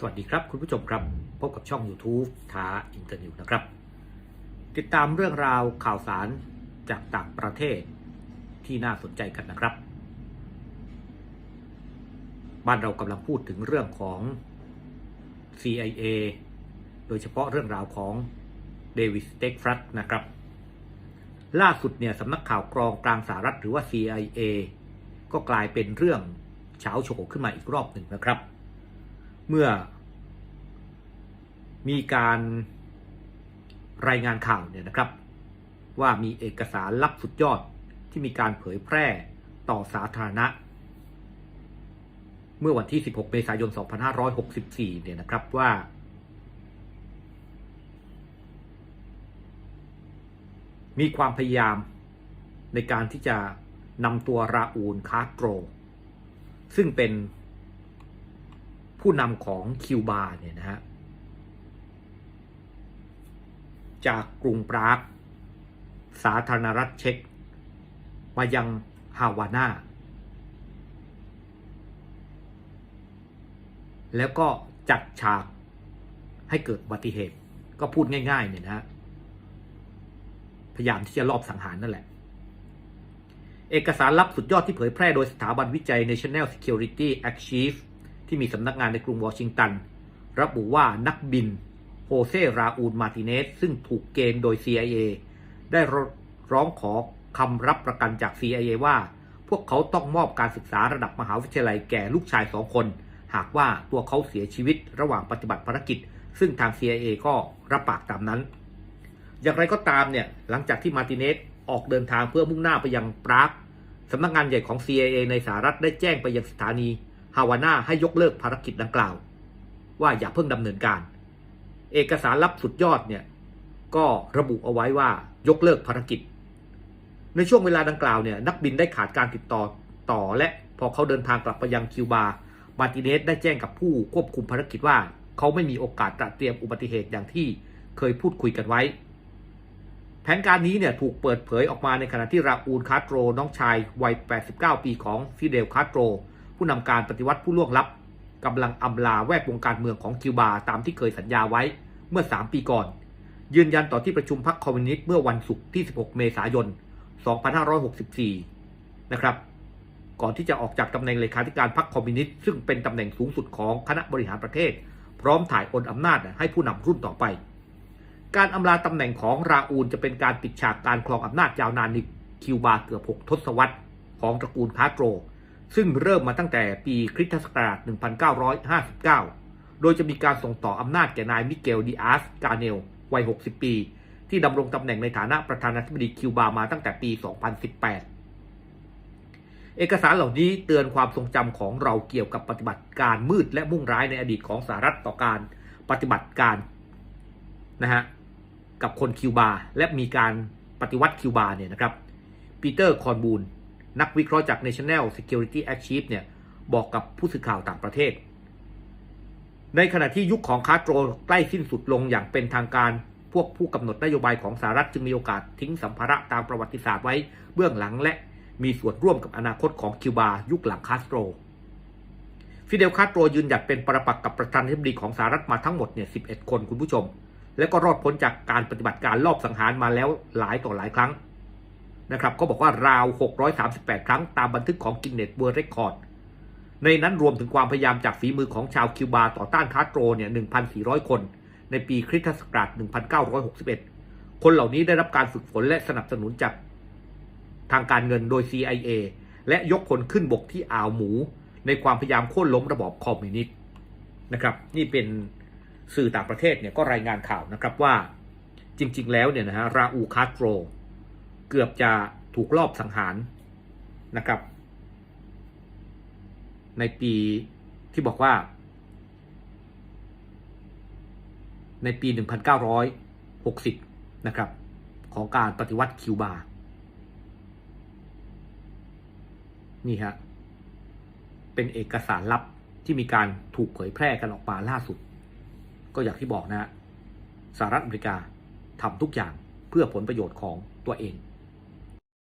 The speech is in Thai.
สวัสดีครับคุณผู้ชมครับ พบกับช่อง YouTube ท้าอินเตอร์นิวนะครับ ติดตามเรื่องราวข่าวสารจากต่างประเทศที่น่าสนใจกันนะครับ บ้านเรากำลังพูดถึงเรื่องของ CIA โดยเฉพาะเรื่องราวของเดวิดสเต็กฟรัตนะครับ ล่าสุดเนี่ยสำนักข่าวกรองกลางสหรัฐหรือว่า CIA ก็กลายเป็นเรื่องเฉาโฉขึ้นมาอีกรอบหนึ่งนะครับ เมื่อ มีการรายงานข่าวเนี่ยนะครับ ว่ามีเอกสารลับสุดยอดที่มีการเผยแพร่ต่อสาธารณะ เมื่อวันที่ 16 เมษายน 2564 เนี่ยนะครับว่า มีความพยายามในการที่จะนำตัวราอูลคาสโตร ซึ่งเป็น ผู้นำของคิวบาเนี่ยนะฮะจากกรุงปราก สาธารณรัฐเช็ก มายังฮาวาน่าแล้วก็จัดฉากให้เกิดอุบัติเหตุ ก็พูดง่ายๆเนี่ยนะฮะพยายามที่จะลอบสังหารนั่นแหละ เอกสารลับสุดยอดที่เผยแพร่โดยสถาบันวิจัย National Security Archive ที่มีสำนักงานในกรุงวอชิงตัน ระบุว่านักบินโฮเซราอูลมาติเนส ซึ่งถูกเกณฑ์โดย CIA ได้ร้องขอคำรับประกันจาก CIA ว่า พวกเขาต้องมอบการศึกษาระดับมหาวิทยาลัยแก่ลูกชายสองคน หากว่าตัวเขาเสียชีวิตระหว่างปฏิบัติภารกิจ ซึ่งทาง CIA ก็รับปากตามนั้น อย่างไรก็ตามเนี่ยหลังจากที่มาติเนสออกเดินทางเพื่อมุ่งหน้าไปยังปรากสำนักงานใหญ่ของ CIA ในสหรัฐได้แจ้งไปยังสถานี ฮาวาน่าให้ยกเลิกภารกิจดังกล่าว ว่าอย่าเพิ่งดำเนินการ เอกสารลับสุดยอดเนี่ยก็ระบุเอาไว้ว่ายกเลิกภารกิจ ในช่วงเวลาดังกล่าวเนี่ยนักบินได้ขาดการติดต่อต่อและพอเขาเดินทางกลับไปยังคิวบามาติเนสได้แจ้งกับผู้ควบคุมภารกิจว่า เขาไม่มีโอกาสตระเตรียมอุบัติเหตุอย่างที่เคยพูดคุยกันไว้ แผนการนี้เนี่ยถูกเปิดเผยออกมาในขณะที่ราอูลคาสโตรน้องชายวัย 89 ปีของฟิเดลคาสโตร ผู้นำการปฏิวัติผู้ล่วงลับกำลังอำลาแวดวงการเมืองของคิวบาตามที่เคยสัญญาไว้เมื่อ 3 ปีก่อน ยืนยันต่อที่ประชุมพรรคคอมมิวนิสต์เมื่อวันศุกร์ที่ 16 เมษายน 2564 นะครับ ก่อนที่จะออกจากตำแหน่งเลขาธิการพรรคคอมมิวนิสต์ซึ่งเป็นตำแหน่งสูงสุดของคณะบริหารประเทศ พร้อมถ่ายโอนอำนาจให้ผู้นำรุ่นต่อไป การอำลาตำแหน่งของราอูลจะเป็นการปิดฉากการครองอำนาจยาวนานในคิวบาเกือบ 6 ทศวรรษของตระกูลคาสโตร ซึ่งเริ่มมาตั้งแต่ปีคริสตศักราช 1959 โดยจะมีการส่งต่ออำนาจแก่นายมิเกลดิอาสกาเนล วัย 60 ปี ที่ดำรงตำแหน่งในฐานะประธานาธิบดีคิวบามาตั้งแต่ปี 2018 เอกสารเหล่านี้เตือนความทรงจำของเราเกี่ยวกับปฏิบัติการมืดและมุ่งร้ายในอดีตของสหรัฐต่อการปฏิบัติการนะฮะกับคนคิวบา และมีการปฏิวัติคิวบาเนี่ยนะครับปีเตอร์คอนบูล นักวิเคราะห์จาก National Security Archive เนี่ยบอกกับผู้สื่อข่าวต่างประเทศ ในขณะที่ยุคของคาสโตรใกล้สิ้นสุดลงอย่างเป็นทางการ พวกผู้กำหนดนโยบายของสหรัฐจึงมีโอกาสทิ้งสัมภาระตามประวัติศาสตร์ไว้เบื้องหลังและมีส่วนร่วมกับอนาคตของคิวบา ยุคหลังคาสโตร ฟิเดลคาสโตรยืนหยัดเป็นปรปักษ์กับประธานาธิบดีของสหรัฐมาทั้งหมดเนี่ย11 คนคุณผู้ชม และก็รอดพ้นจากการปฏิบัติการลอบสังหารมาแล้วหลายต่อหลายครั้ง นะครับก็บอกว่าราว 638 ครั้งตามบันทึกของกินเนตเวิร์เรคคอร์ดในนั้นรวมถึงความพยายามจากฝีมือของชาวคิวบาต่อต้านคาสโตรเนี่ย 1,400 คน ในปีคริสตศักราช 1961 คนเหล่านี้ได้รับการฝึกฝนและสนับสนุนจากทางการเงินโดย CIA และยกคนขึ้นบกที่อ่าวหมู ในความพยายามโค่นล้มระบอบคอมมิวนิสต์นะครับ นี่เป็นสื่อต่างประเทศเนี่ยก็รายงานข่าวนะครับว่าจริง ๆ แล้วเนี่ยนะฮะราอูคาสโตร เกือบจะถูกลอบสังหารนะครับ ในปีที่บอกว่า ในปี 1960 นะครับ ของการปฏิวัติคิวบา นี่ฮะ เป็นเอกสารลับที่มีการถูกเผยแพร่กันออกมาล่าสุด ก็อย่างที่บอกนะฮะสหรัฐอเมริกาทำทุกอย่างเพื่อผลประโยชน์ของตัวเอง